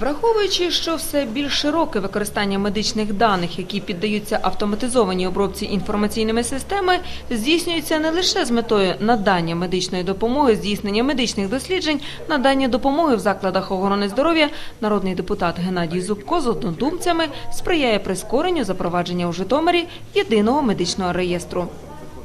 Враховуючи, що все більш широке використання медичних даних, які піддаються автоматизованій обробці інформаційними системами, здійснюється не лише з метою надання медичної допомоги, здійснення медичних досліджень, надання допомоги в закладах охорони здоров'я, народний депутат Геннадій Зубко з однодумцями сприяє прискоренню запровадження у Житомирі єдиного медичного реєстру.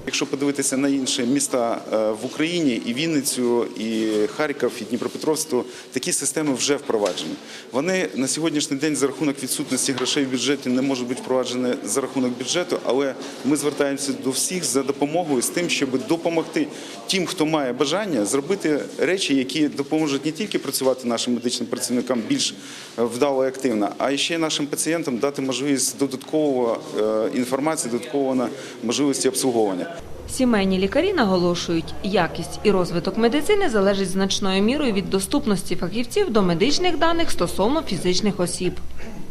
Якщо подивитися на інші міста е, в Україні, і Вінницю, і Харків, і Дніпропетровськ, то такі системи вже впроваджені. Вони на сьогоднішній день за рахунок відсутності грошей в бюджеті не можуть бути впроваджені за рахунок бюджету, але ми звертаємося до всіх за допомогою з тим, щоб допомогти тим, хто має бажання, зробити речі, які допоможуть не тільки працювати нашим медичним працівникам більш е, вдало і активно, а ще нашим пацієнтам дати можливість додаткового е, інформації, додаткового на можливості обслуговування. Сімейні лікарі наголошують, якість і розвиток медицини залежить значною мірою від доступності фахівців до медичних даних стосовно фізичних осіб.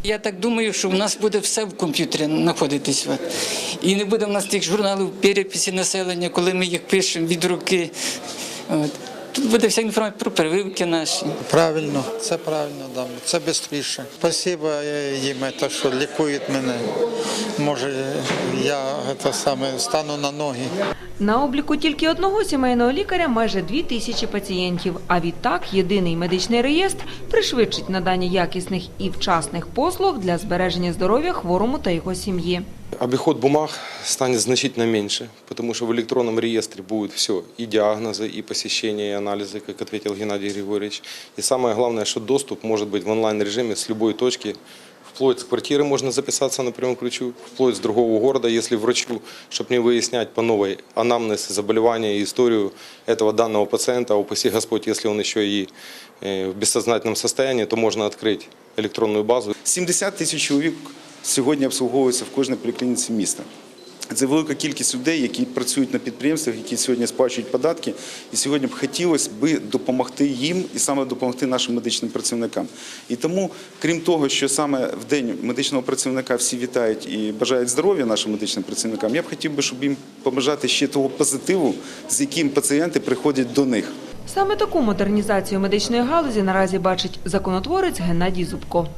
Я так думаю, що в нас буде все в комп'ютері знаходитись. І не буде в нас тих журналів переписі населення, коли ми їх пишемо від руки. От. Тут буде вся інформація про прививки наші. Правильно, це правильно, да. це швидше. Спасибо е, їм, те, що лікують мене. Може, я це саме стану на ноги. На обліку тільки одного сімейного лікаря майже дві тисячі пацієнтів. А відтак єдиний медичний реєстр пришвидшить надання якісних і вчасних послуг для збереження здоров'я хворому та його сім'ї. Обиход бумаг станет значительно меньше, потому что в электронном реестре будет все, и диагнозы, и посещения, и анализы, как ответил Геннадий Григорьевич. И самое главное, что доступ может быть в онлайн-режиме с любой точки, вплоть с квартиры можно записаться на прямом ключу, вплоть с другого города, если врачу, чтобы не выяснять по новой анамнез, заболевания и историю этого данного пациента, а упаси Господь, если он еще и э, в бессознательном состоянии, то можно открыть электронную базу 70 тисяч чоловік сьогодні обслуговуються в кожній поліклініці міста. Це велика кількість людей, які працюють на підприємствах, які сьогодні сплачують податки. І сьогодні б хотілося би допомогти їм і саме допомогти нашим медичним працівникам. І тому, крім того, що саме в день медичного працівника всі вітають і бажають здоров'я нашим медичним працівникам, я б хотів би, щоб їм побажати ще того позитиву, з яким пацієнти приходять до них. Саме таку модернізацію медичної галузі наразі бачить законотворець Геннадій Зубко.